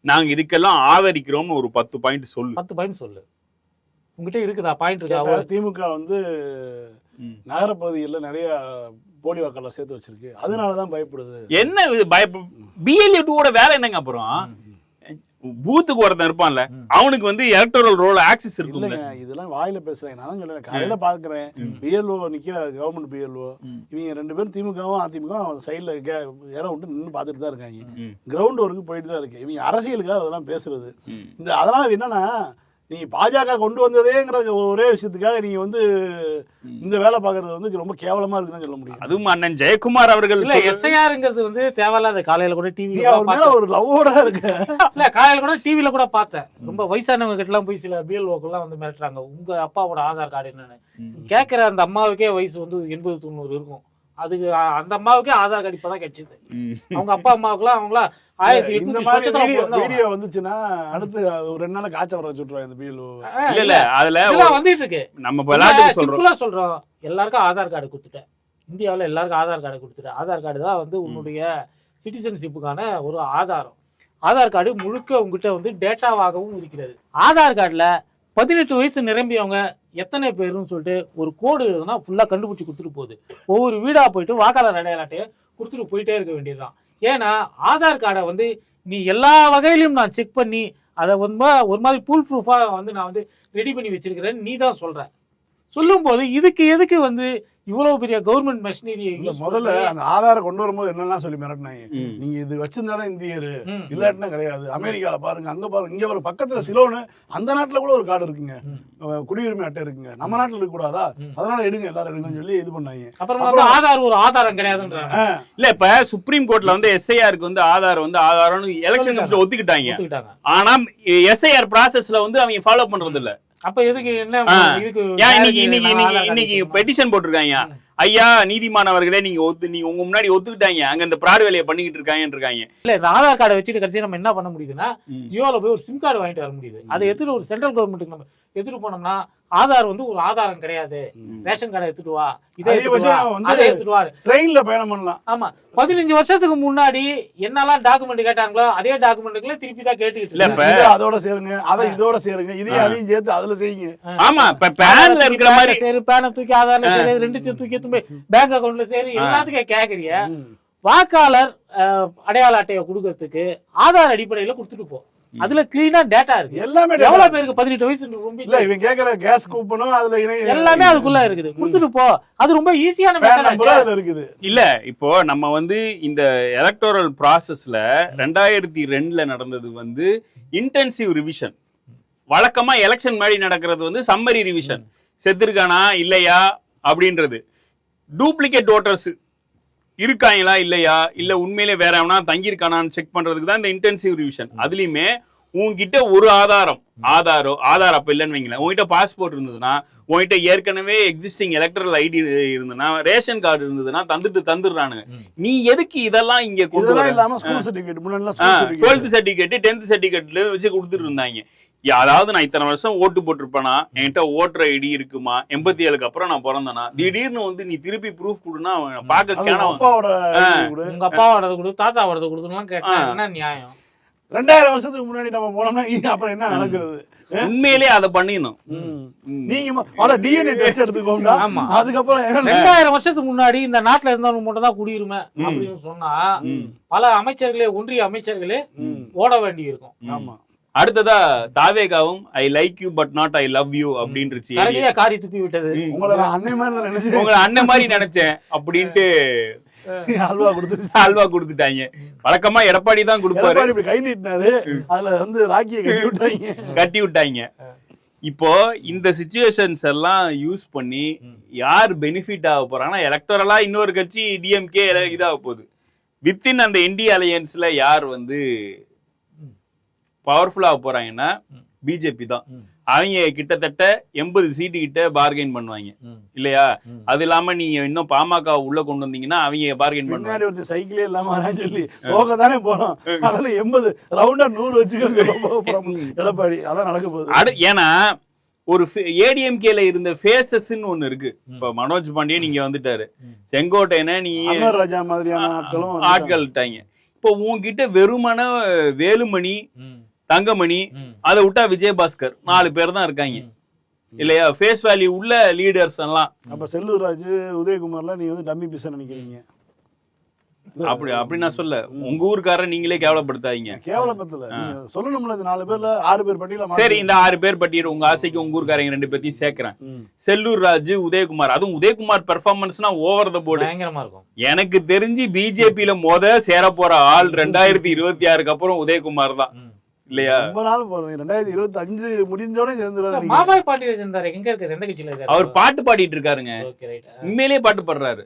நாங்க இதுக்கெல்லாம் ஆதரிக்கிறோம்னு ஒரு பத்து பாயிண்ட் சொல்லு பத்து பாயிண்ட் சொல்லு உங்ககிட்ட இருக்குதா பாயிண்ட் இருக்கா திமுக வந்து ம். நகரப்பகுதிகளில் நிறைய போலி வாக்காளர் சேர்த்து வச்சிருக்கு. அதனாலதான் பயப்படுது. என்ன இது பயப்ப பிஎல்ஏ டூவோட வேலை என்னங்க அப்புறம்? பூத்துக்கு ஒருத்தன் இருப்பான்ல. அவனுக்கு வந்து எலக்டோரல் ரோல் ஆக்சஸ் இல்லைங்க இதெல்லாம் வாயில பேசுறேன். நான் தான் சொல்றேன். காலையில பாக்குறேன். பிஎல்ஓ நிக்கிற கவர்மெண்ட் பிஎல்ஓ. இவங்க ரெண்டு பேரும் திமுகவும் அதிமுகவும் சைடுல இடம் விட்டு நின்று பார்த்துட்டு தான் இருக்காங்க. கிரவுண்ட் ஒர்க்கு போயிட்டு தான் இருக்கு. இவங்க அரசியலுக்காக அதெல்லாம் பேசுறது. இந்த அதனால என்னன்னா நீ பாஜக கொண்டு வந்ததேங்கிற ஒரே விஷயத்துக்காக நீங்க வந்து இந்த வேலை பார்க்கறது வந்து ரொம்ப கேவலமா இருக்குன்னு சொல்ல முடியும். அதுவும் அண்ணன் ஜெயக்குமார் அவர்கள் இல்ல எஸ்ஐஆர்ங்கிறது வந்து தேவையில்லாத காலையில கூட மேல ஒரு லவ்வோட இருக்கு. இல்ல காலையில கூட டிவில கூட பார்த்தேன். ரொம்ப வயசானவங்க கிட்ட எல்லாம் போய் சில பிஎல்ஓக்கெல்லாம் வந்து மிரட்டுறாங்க. உங்க அப்பாவோட ஆதார் கார்டு என்னன்னு. கேட்கிற அந்த அம்மாவுக்கே வயசு வந்து எண்பது தொண்ணூறு இருக்கும். அதுக்கு அந்த அம்மாவுக்கே ஆதார் கார்டு இப்பதான் கிடைச்சது. அவங்க அப்பா அம்மாவுக்குலாம் அவங்களாம் ஆயிரத்தி இந்த மாதிரி வீடியோ வந்துச்சுன்னா அடுத்து ஒரு ரெண்டு நாள் காய்ச்சல் வர வச்சுட்ருவாங்க இந்த பிஎல்ஓ ஆ, இல்ல இல்ல அதுல இதெல்லாம் வந்துட்டு இருக்கு நம்ம விளையாட்டுக்கு சொல்றோம் சிம்பிளா சொல்றோம். எல்லாருக்கும் ஆதார் கார்டு கொடுத்துட்டேன். இந்தியாவுல எல்லாருக்கும் ஆதார் கார்டு கொடுத்துட்டேன். ஆதார் கார்டு தான் வந்து உன்னுடைய சிட்டிசன்ஷிப்புக்கான ஒரு ஆதாரம். ஆதார் கார்டு முழுக்க உங்ககிட்ட வந்து டேட்டாவாகவும் இருக்கிறது. ஆதார் கார்டுல பதினெட்டு வயசு நிரம்பியவங்க எத்தனை பேருன்னு சொல்லிட்டு ஒரு கோடு எழுதுனா ஃபுல்லா கண்டுபிடிச்சு கொடுத்துட்டு போகுது. ஒவ்வொரு வீடா போயிட்டு வாக்காளர் அடையாள அட்டையை கொடுத்துட்டு போயிட்டே இருக்க வேண்டியதுதான். ஏன்னா ஆதார் கார்டை வந்து நீ எல்லா வகையிலும் நான் செக் பண்ணி அதை வந்து ஒரு மாதிரி ப்ரூஃபாக வந்து நான் வந்து ரெடி பண்ணி வச்சிருக்கிறேன்னு நீ தான் சொல்கிற சொல்லும்போது இதுக்கு எதுக்கு வந்து இவ்வளவு பெரிய கவர்மெண்ட் மெஷினரி இல்ல முதல்ல அந்த ஆதாரை கொண்டு வரும்போது என்னெல்லாம் சொல்லி மிரட்டினாங்க. நீங்க இது வச்சிருந்தாதான் இந்தியர் இல்லாட்டினா கிடையாது. அமெரிக்கால பாருங்க அங்க பாருங்க இங்க ஒரு பக்கத்துல சிலோனு அந்த நாட்டுல கூட ஒரு கார்டு இருக்குங்க. குடியுரிமை அட்டை இருக்குங்க. நம்ம நாட்டுல இருக்க கூடாதா. அதனால எடுங்க எல்லாரும் எடுங்கன்னு சொல்லி இது பண்ணாங்க. அப்புறம் வந்து ஆதார் ஒரு ஆதாரம் கிடையாதுன்றாங்க. இல்ல இப்ப சுப்ரீம் கோர்ட்ல வந்து எஸ்ஐஆருக்கு வந்து ஆதார் வந்து ஆதாரம்னு எலெக்ஷன் ஒத்துக்கிட்டாங்க. ஆனா எஸ்ஐஆர் ப்ராசஸ்ல வந்து அவங்க ஃபாலோ பண்றது இல்ல அப்ப எதுக்கு என்ன இன்னைக்கு இன்னைக்கு இன்னைக்கு. பெட்டிஷன் போட்டிருக்காங்க. ஐயா நீதிமானவர்களே நீங்க ஒத்து நீங்க உங்க முன்னாடி ஒத்துக்கிட்டாங்க அங்க இந்த பிராட் வேலையை பண்ணிக்கிட்டு இருக்காங்கன்னு இருக்காங்க இல்ல இந்த ஆதார் கார்டை வச்சுட்டு கடைசி நம்ம என்ன பண்ண முடியுதுன்னா. ஜியோல போய் ஒரு சிம் கார்டு வாங்கிட்டு வர முடியுது அதை எடுத்துட்டு ஒரு சென்ட்ரல் கவர்மெண்ட்டுக்கு நம்ம எடுத்துட்டு போனோம்னா ஆதார் வந்து ஒரு ஆதாரம் கிடையாது. ரேஷன் கார்டை எடுத்துட்டு வா. இதை எடுத்துட்டு வா. ட்ரெயின்ல பயணம் பண்ணலாம். ஆமா. பதினஞ்சு வருஷத்துக்கு முன்னாடி என்னெல்லாம் டாக்குமெண்ட் கேட்டாங்களோ அதே டாக்குமெண்ட்டுக்குள்ள திருப்பி தான் கேட்டுக்கிட்டு இல்ல, அதோட சேருங்க அதை இதோட சேருங்க இதையும் அதையும் சேர்த்து அதுல செய்யுங்க. ஆமா இப்ப பேன்ல இருக்கிற மாதிரி சேரு பேனை தூக்கி ஆதார்ல சேரு ரெண்டுத்தையும் தூக்கி எடுத்து போய் பேங்க் அக்கவுண்ட்ல சேரு எல்லாத்துக்கும் கேக்குறிய. ம். வாக்காளர் அடையாள அட்டையை கொடுக்கறதுக்கு ஆதார் அடிப்படையில கொடுத்துட்டு போ. அதுல கிளீனா டேட்டா இருக்கு. எல்லாமே எவ்வளவு பேருக்கு பதினெட்டு வயசு ரொம்ப இல்ல இவன் கேக்குற கேஸ் கூப்பனும் அதுல எல்லாமே அதுக்குள்ள இருக்குது. கொடுத்துட்டு போ. அது ரொம்ப ஈஸியான அதுல இருக்குது. இல்ல இப்போ நம்ம வந்து இந்த எலக்டோரல் ப்ராசஸ்ல ரெண்டாயிரத்தி ரெண்டுல நடந்தது வந்து இன்டென்சிவ் ரிவிஷன் வழக்கமா எலெக்ஷன் முன்னாடி நடக்கிறது வந்து சம்மரி ரிவிஷன் செத்துருக்கானா இல்லையா அப்படின்றது. டூப்ளிகேட் ஓட்டர்ஸ் இருக்காங்களா இல்லையா? இல்ல உண்மையிலே வேற எவனா தங்கியிருக்கானான்னு செக் பண்றதுக்கு தான் இந்த இன்டென்சிவ் ரிவிஷன் அதுலயுமே உன்கிட்ட ஒரு ஆதாரம். ஆதாரோ ஆதார் அப்ப இல்லைன்னு வைங்களேன். உன்கிட்ட பாஸ்போர்ட் இருந்ததுன்னா உன்கிட்ட ஏற்கனவே எக்ஸிஸ்டிங் எலக்ட்ரல் ஐடி இருந்ததுன்னா ரேஷன் கார்டு இருந்ததுன்னா தந்துட்டு தந்துடுறானுங்க. நீ எதுக்கு இதெல்லாம் இங்க கொண்டு இதெல்லாம் வர? இல்லாம ஸ்கூல் சர்டிபிகேட் முன்னாடி ஸ்கூல் டுவெல்த் சர்டிபிகேட் டென்த் சர்டிபிகேட்ல வச்சு கொடுத்துட்டு இருந்தாங்க. அதாவது நான் இத்தனை வருஷம் ஓட்டு போட்டிருப்பேனா? என்கிட்ட ஓட்டர் ஐடி இருக்குமா? எண்பத்தி ஏழுக்கு அப்புறம் நான் பிறந்தனா? திடீர்னு வந்து நீ திருப்பி ப்ரூஃப் கொடுனா அவன் பார்க்க கேனவன் அப்பாவோட ஆ. ID கொடு. உங்க அப்பாவோடது கொடு தாத்தாவோடது கொடுத்துலாம் கேட்டா நியாயம்? ரெண்டாயிரம் வருஷத்துக்கு முன்னாடி நம்ம போனோம்னா அப்புறம் என்ன நடக்கிறது? உண்மையிலே அதை பண்ணிடணும். நீங்க டிஎன்ஏ டெஸ்ட் எடுத்துக்கோங்க ஆமா. அதுக்கப்புறம் ரெண்டாயிரம் வருஷத்துக்கு முன்னாடி இந்த நாட்டுல இருந்தவங்க மட்டும் தான் குடியுரிமை அப்படின்னு சொன்னா. பல அமைச்சர்களே ஒன்றிய அமைச்சர்களே. ஓட வேண்டி இருக்கும் ஆமா. அடுத்ததா தாவேகாவும் I like you but not I love you அப்படின்றுச்சு காரி துப்பி விட்டது. உங்களை மாதிரி நினைச்சு உங்களை அண்ணன் மாதிரி நினைச்சேன் அப்படின்ட்டு (laughs) அல்வா கொடுத்துருச்சு. அல்வா கொடுத்துட்டாங்க. வழக்கமா எடப்பாடி தான் கொடுப்பாரு. இப்படி கை நீட்டினாரு. அதுல வந்து ராக்கியை கட்டி விட்டாங்க. (laughs) கட்டி விட்டாங்க. இப்போ இந்த சுச்சுவேஷன்ஸ் எல்லாம் யூஸ் பண்ணி யார் பெனிஃபிட் ஆக போறாங்கன்னா எலக்டரலா இன்னொரு கட்சி டிஎம்கே இதாக போகுது. வித்தின் அந்த இந்திய அலையன்ஸ்ல யார் வந்து பவர்ஃபுல் ஆக போறாங்கன்னா பிஜேபி தான். அவங்க கிட்டத்தட்ட எண்பது சீட்டு கிட்ட பார்கெயின் பண்ணுவாங்க. இல்லையா. அது இல்லாம நீங்க இன்னும் பாமக உள்ள கொண்டு வந்தீங்கன்னா அவங்க பார்கெயின் பண்ணுவாங்க. ஒருத்தர் சைக்கிளே இல்லாம சொல்லி போக தானே போனோம். அதனால எண்பது ரவுண்டா நூறு வச்சுக்கோங்க. (laughs) எடப்பாடி அதான் நடக்க போகுது. அடு ஏன்னா ஒரு ஏடிஎம்கேல இருந்த ஃபேசஸ்ன்னு ஒண்ணு இருக்கு. இப்ப மனோஜ் பாண்டியன் இங்க வந்துட்டாரு. செங்கோட்டையனை நீ ராஜா மாதிரியான ஆட்களும். ஆட்கள்ட்டாங்க. இப்போ உன்கிட்ட வெறுமன வேலுமணி தங்கமணி அதை விட்டா விஜயபாஸ்கர். நாலு பேர் தான் இருக்காங்க. இல்லையா? ஃபேஸ் வேல்யூ உள்ள லீடர்ஸ் எல்லாம். அப்ப செல்லூர் ராஜு உதயகுமார்லாம் நீ வந்து டம்மி பீஸ் நினைக்கிறீங்க? அப்படி அப்படி நான் சொல்ல. உங்க ஊருக்காரர் நீங்களே கேவலப்படுத்தாதீங்க. கேவலப்பத்துல நீங்க சொல்லணும்ல இந்த நாலு பேர்ல ஆறு பேர் பட்டியல சரி இந்த ஆறு பேர் பட்டியல் உங்க ஆசைக்கு உங்க ஊருக்காரங்க ரெண்டு பேர்த்தையும் சேர்க்கிறேன். செல்லூர் ராஜு உதயகுமார். அதுவும் உதயகுமார் பெர்ஃபார்மன்ஸ்னா ஓவர் த போர்டு பயங்கரமா இருக்கும். எனக்கு தெரிஞ்சு பிஜேபியில மொத சேர போற ஆள் ரெண்டாயிரத்தி இருபத்தி ஆறுக்கு அப்புறம் உதயகுமார் தான். இல்லையா? ரொம்ப நாள் போறோம். ரெண்டாயிரத்தி இருபத்தி அஞ்சு முடிஞ்சோடனே சேர்ந்துருவாரு மாபாய் பாட்டியில சேர்ந்தாரு எங்க இருக்காரு? எந்த கட்சியில இருக்காரு? அவர் பாட்டு பாடிட்டு இருக்காருங்க. Okay right. உண்மையிலேயே பாட்டு பாடுறாரு.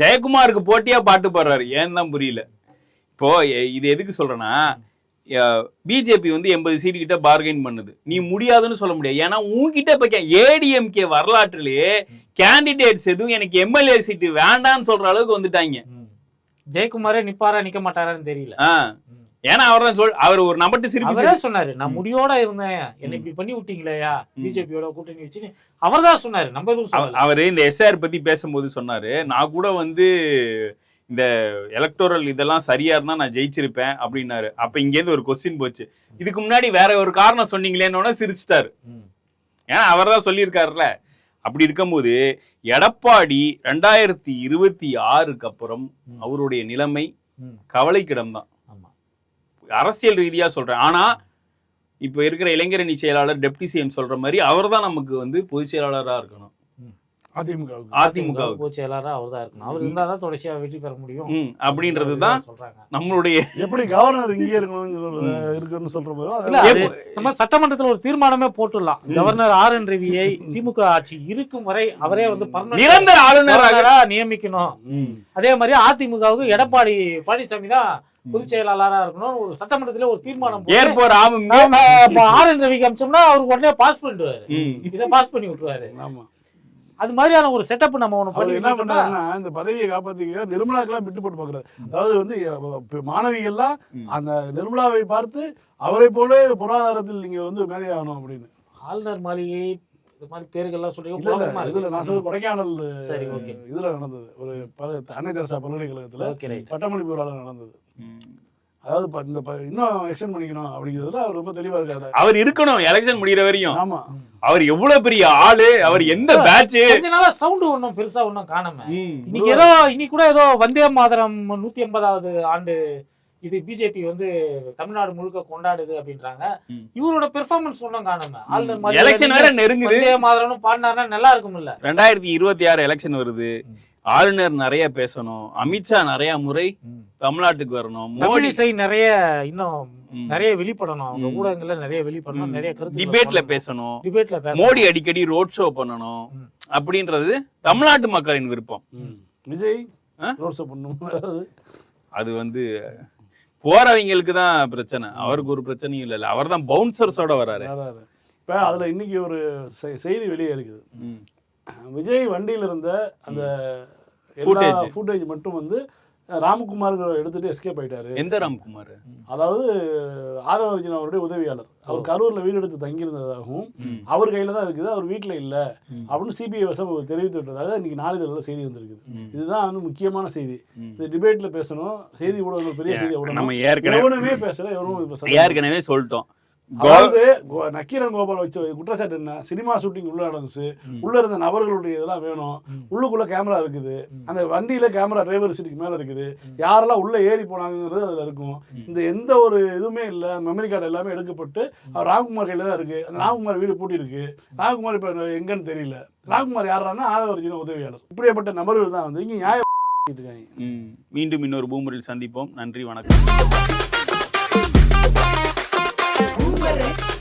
ஜெயக்குமாருக்கு போட்டியா பாட்டு பாடுறாரு. ஏன்னு தான் புரியல. இப்போ இது எதுக்கு சொல்றேன்னா பிஜேபி வந்து எண்பது சீட்டு கிட்ட பார்கெயின் பண்ணுது. நீ முடியாதுன்னு சொல்ல முடியாது. ஏன்னா உன்கிட்ட இப்ப ஏடிஎம்கே வரலாற்றிலேயே கேண்டிடேட்ஸ் எதுவும் எனக்கு எம்எல்ஏ சீட்டு வேண்டாம்னு சொல்ற அளவுக்கு வந்துட்டாங்க. ஜெயக்குமாரே நிப்பாரா நிக்க மாட்டாரான்னு தெரியல. ஏன்னா அவர் தான் சொல் அவர் ஒரு நம்பட்டு சிரிப்பு அவரே சொன்னாரு நான். முடியோட இருந்தேன் என்னை. இப்படி பண்ணி விட்டீங்களேயா. பிஜேபியோட கூட்டணி வச்சு அவர்தான் சொன்னாரு நம்ம எதுவும் அவரு இந்த எஸ்ஆர் பத்தி பேசும்போது சொன்னாரு நான் கூட வந்து இந்த எலக்டோரல் இதெல்லாம் சரியா இருந்தா நான் ஜெயிச்சிருப்பேன் அப்படின்னாரு அப்ப இங்க இருந்து ஒரு கொஸ்டின் போச்சு இதுக்கு முன்னாடி வேற ஒரு காரணம் சொன்னீங்களேன்னு சிரிச்சிட்டாரு. ஏன்னா அவர் தான் சொல்லியிருக்காருல்ல அப்படி இருக்கும்போது எடப்பாடி ரெண்டாயிரத்தி இருபத்தி ஆறுக்கு அப்புறம். அவருடைய நிலைமை. கவலைக்கிடம் தான் அரசியல் ரீதியாக சொல்கிறேன் ஆனால் இப்போ இருக்கிற இளைஞரணி செயலாளர் டெப்டி சிஎம் சொல்கிற மாதிரி அவர் தான் நமக்கு வந்து பொதுச் செயலாளராக இருக்கணும். அதிமுகவுக்கு. அதிமுகவுக்கு. பொதுச் செயலாளரா அவர் தான் இருக்கணும். அவர் இருந்தாதான் தொடர்ச்சியா வெற்றி பெற முடியும். அப்படின்றது தான் சொல்றாங்க. நம்மளுடைய எப்படி கவர்னர் இங்கே இருக்கணும் இருக்குன்னு சொல்ற நம்ம சட்டமன்றத்துல ஒரு தீர்மானமே போட்டுடலாம். கவர்னர் ஆர் என் ரவியை திமுக ஆட்சி இருக்கும் வரை அவரே வந்து நிரந்தர ஆளுநராக நியமிக்கணும். அதே மாதிரி அதிமுகவுக்கு எடப்பாடி பழனிசாமி தான் பொதுச் செயலாளரா இருக்கணும் ஒரு சட்டமன்றத்துல ஒரு தீர்மானம் ஏற்போர் ஆர் என் ரவிக்கு அமிச்சோம்னா அவருக்கு உடனே பாஸ் பண்ணிடுவாரு. ம். இதை பாஸ் பண்ணி விட்டுருவாரு. ஆமா. அது மாதிரியான ஒரு செட்டப் நம்ம அவர் பண்ணி என்ன பண்றாருன்னா இந்த பதவியை காப்பாத்திக்க நிர்மலாக்கெல்லாம் விட்டு போட்டு பாக்குறாரு அதாவது வந்து மாணவிகள்லாம். அந்த நிர்மலாவை பார்த்து அவரை போல பொருளாதாரத்தில் நீங்க வந்து மேதையாகணும் அப்படின்னு. ஆளுநர் மாளிகை இது மாதிரி பேர்கள்லாம் சொல்லி இல்ல இல்ல குழப்பமா இதுல நான் சொல்ல கொடைக்கானல் சரி ஓகே. இதுல நடந்தது. ஒரு பல- அன்னை தெரசா பல்கலைக்கழகத்துல பட்டமளிப்பு விழாவில் நடந்தது. அதாவது இந்த இன்னும் எக்ஸ்டெண்ட் பண்ணிக்கணும் அப்படிங்கிறதுல அவர் ரொம்ப தெளிவா இருக்காரு. அவர் இருக்கணும் எலெக்ஷன் முடிகிற வரையும். ஆமா. அவர் எவ்வளவு பெரிய ஆளு அவர் எந்த பேட்ச் கொஞ்ச நாளா சவுண்ட் ஒன்றும் பெருசா ஒன்றும் காணாம. இன்னைக்கு ஏதோ இன்னைக்கு கூட ஏதோ வந்தே மாதரம் நூத்தி எண்பதாவது ஆண்டு இது பிஜேபி வந்து தமிழ்நாடு முழுக்க கொண்டாடுது அப்படின்றாங்க. இவரோட பெர்ஃபார்மன்ஸ் ஒன்றும் காணாம. ஆளுநர் எலெக்ஷன் வேற நெருங்குது. வந்தே மாதரம்னு பாடினாருன்னா நல்லா இருக்கும்ல. ரெண்டாயிரத்தி இருபத்தி ஆறு எலெக்ஷன் வருது. ஆளுநர் நிறைய பேசணும். அமித்ஷா நிறைய முறை தமிழ்நாட்டுக்கு வரணும். மோடி தமிழிசை நிறைய இன்னும். நிறைய வெளிப்படணும். அவங்க. ஊடகங்கள்ல நிறைய வெளிப்படணும். நிறைய கருத்து டிபேட்ல பேசணும். டிபேட்ல மோடி அடிக்கடி ரோட் ஷோ பண்ணணும். அப்படின்றது தமிழ்நாட்டு மக்களின் விருப்பம். விஜய்? ரோட் ஷோ பண்ணும் அது வந்து போறவங்களுக்கு தான் பிரச்சனை அவருக்கு ஒரு பிரச்சனையும் இல்ல அவர் தான் பவுன்சர்ஸோட வராரு. இப்ப அதுல இன்னைக்கு ஒரு செய்தி வெளியே இருக்குது. விஜய் வண்டியில இருந்த அந்த. ஃபுட்டேஜ் மட்டும் வந்து ராம்குமார் எடுத்துட்டு எஸ்கேப் ஆயிட்டாரு. எந்த ராம்குமார்? அதாவது ஆதவர்ஜன் அவருடைய உதவியாளர். அவர் கரூர்ல வீடு எடுத்து தங்கியிருந்ததாகவும். அவர் கையில தான் இருக்குது அவர் வீட்டுல இல்ல. அப்படின்னு சிபிஐ வசம் தெரிவித்து விட்டதாக இன்னைக்கு நாளிதழில் செய்தி வந்திருக்குது. இதுதான் வந்து முக்கியமான செய்தி. இந்த டிபேட்ல பேசணும். செய்தி ஊடகங்கள் பெரிய செய்தி நம்ம ஏற்கனவே பேசல எவனும் ஏற்கனவே சொல்லிட்டோம். அதாவது நக்கீரன் கோபால் வச்ச குற்றச்சாட்டு என்ன? சினிமா ஷூட்டிங் உள்ள நடந்துச்சு. உள்ள இருந்த நபர்களுடைய இதெல்லாம் வேணும். உள்ளுக்குள்ள கேமரா இருக்குது. அந்த வண்டியில கேமரா டிரைவர் சீட்டுக்கு மேல இருக்குது. யாரெல்லாம் உள்ள ஏறி போனாங்கிறது அதுல இருக்கும். இந்த எந்த ஒரு இதுவுமே இல்ல. மெமரி கார்டு எல்லாமே எடுக்கப்பட்டு அவர் ராம்குமார் கையில தான் இருக்கு. அந்த ராம்குமார் வீடு பூட்டி இருக்கு ராம்குமார் இப்ப எங்கன்னு தெரியல. ராம்குமார் யாரானா ஆதவர்ஜின உதவியாளர். இப்படியாப்பட்ட நபர்கள் தான் வந்து இங்க நியாயம். மீண்டும் இன்னொரு பூமரில் சந்திப்போம். நன்றி வணக்கம். muere.